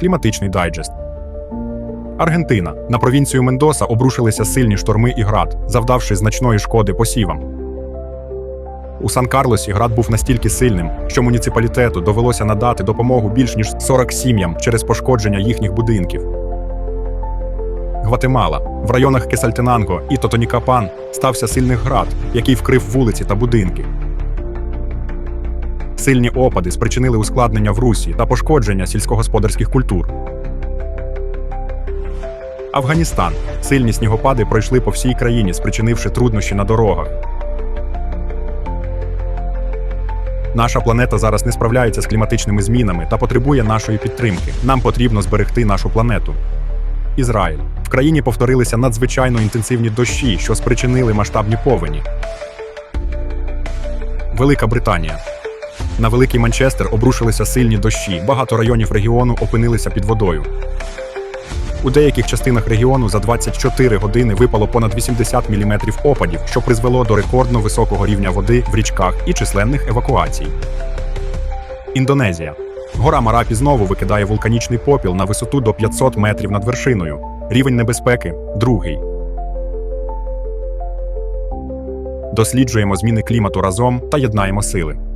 Кліматичний дайджест. Аргентина на провінцію Мендоса обрушилися сильні шторми і град, завдавши значної шкоди посівам. У Сан-Карлосі град був настільки сильним, що муніципалітету довелося надати допомогу більш ніж 40 сім'ям через пошкодження їхніх будинків. Гватемала в районах Кесальтенанго і Тотонікапан стався сильний град, який вкрив вулиці та будинки. Сильні опади спричинили ускладнення в русі та пошкодження сільськогосподарських культур. Афганістан сильні снігопади пройшли по всій країні, спричинивши труднощі на дорогах. Наша планета зараз не справляється з кліматичними змінами та потребує нашої підтримки. Нам потрібно зберегти нашу планету. Ізраїль в країні повторилися надзвичайно інтенсивні дощі, що спричинили масштабні повені. Велика Британія на Великий Манчестер обрушилися сильні дощі. Багато районів регіону опинилися під водою. У деяких частинах регіону за 24 години випало понад 80 мм опадів, що призвело до рекордно високого рівня води в річках і численних евакуацій. Індонезія. Гора Марапі знову викидає вулканічний попіл на висоту до 500 метрів над вершиною. Рівень небезпеки другий. Досліджуємо зміни клімату разом та єднаємо сили.